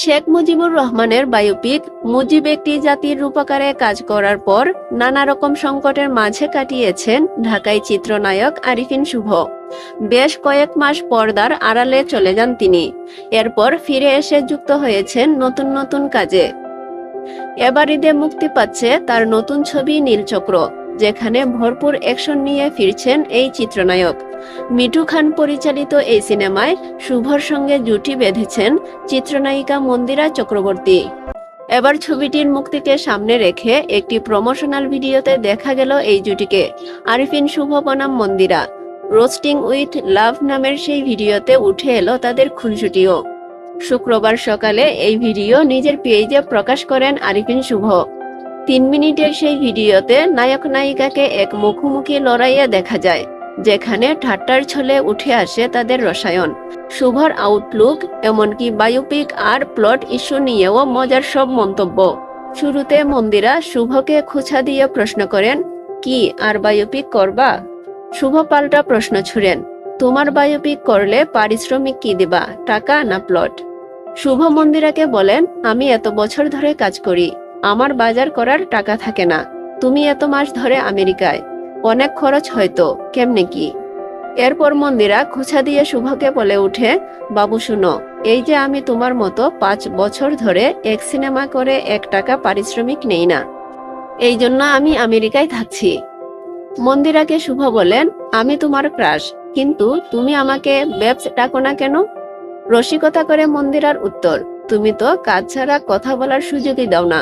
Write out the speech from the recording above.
শেখ মুজিবুর রহমানের বায়োপিক, মুজিব একটি জাতির রূপকারে কাজ করার পর নানা রকম সংকটের মাঝে কাটিয়েছেন ঢাকায় চিত্রনায়ক আরিফিন শুভ। বেশ কয়েক মাস পর্দার আড়ালে চলে যান তিনি। এরপর ফিরে এসে যুক্ত হয়েছেন নতুন নতুন কাজে। এবার ঈদে মুক্তি পাচ্ছে তার নতুন ছবি নীলচক্র, যেখানে ভরপুর অ্যাকশন নিয়ে ফিরছেন এই চিত্রনায়ক। মিঠু খান পরিচালিত এই সিনেমায় শুভর সঙ্গে জুটি বেঁধেছেন চিত্রনায়িকা মন্দিরা চক্রবর্তী। এবার ছবিটির মুক্তিকে সামনে রেখে একটি প্রমোশনাল ভিডিওতে দেখা গেল এই জুটিকে। আরিফিন শুভ বনাম মন্দিরা। রোস্টিং উইথ লাভ নামের সেই ভিডিওতে উঠে এলো তাদের খুনসুটিও। শুক্রবার সকালে এই ভিডিও নিজের পেজে প্রকাশ করেন আরিফিন শুভ। তিন মিনিটের সেই ভিডিওতে নায়ক নায়িকাকে এক মুখোমুখি লড়াইয়ে দেখা যায়। যেখানে ঠাট্টার ছলে উঠে আসে তাদের রসায়ন। শুভর আউটলুক এমনকি বায়োপিক আর প্লট ইস্যু নিয়েও মজার সব মন্তব্য। শুরুতে মন্দিরা শুভকে খুঁচা দিয়ে প্রশ্ন করেন, কি, আর বায়োপিক করবা? শুভ পাল্টা প্রশ্ন ছুড়েন, তোমার বায়োপিক করলে পারিশ্রমিক কি দিবা, টাকা না প্লট শুভ মন্দিরাকে বলেন, আমি এত বছর ধরে কাজ করি, আমার বাজার করার টাকা থাকে না। তুমি এত মাস ধরে আমেরিকায় অনেক খরচ হয়তো, কেমনে কি? এরপর মন্দিরা খুঁচা দিয়ে শুভকে বলে উঠে বাবু শুনো, এই যে আমি তোমার মতো পাঁচ বছর ধরে এক সিনেমা করে এক টাকা পারিশ্রমিক নেই না। এই জন্য আমি আমেরিকায় থাকছি। মন্দিরাকে শুভ বলেন, আমি তোমার ক্রাশ, কিন্তু তুমি আমাকে ব্যবস ডাকো না কেন? রসিকতা করে মন্দিরার উত্তর, তুমি তো কাজ ছাড়া কথা বলার সুযোগই দাও না।